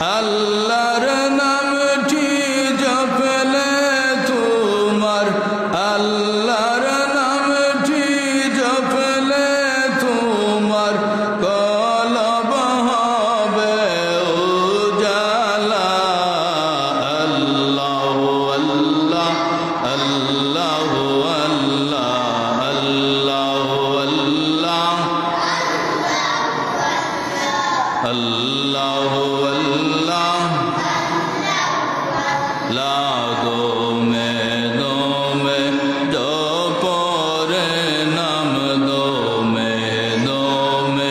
Allah. আল্লাহ আল্লাহ। লাগো মে দো মে ডপরে নাম দো মে দো মে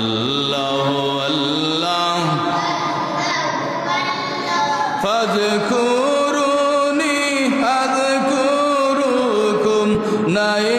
আল্লাহ আল্লাহ। ফাজকুরুনি আযকুরুকুম নাই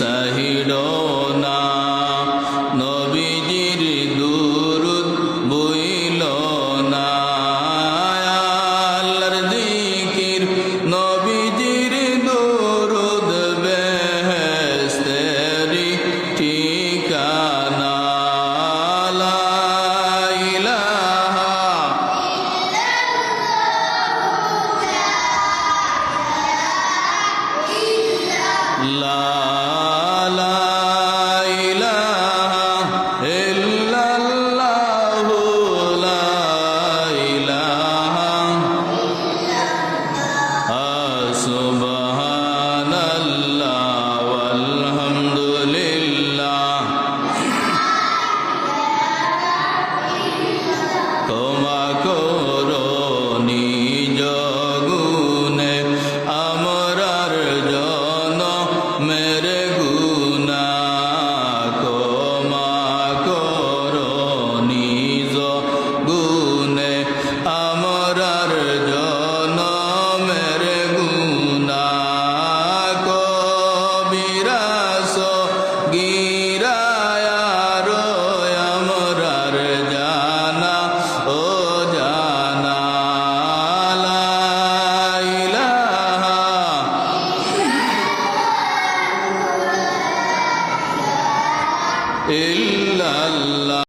সাহির না নবীজির দূর বইল না আল্লাহর দিকির নবীজির দূরদ বেহস্তেরি ঠিকানা। love.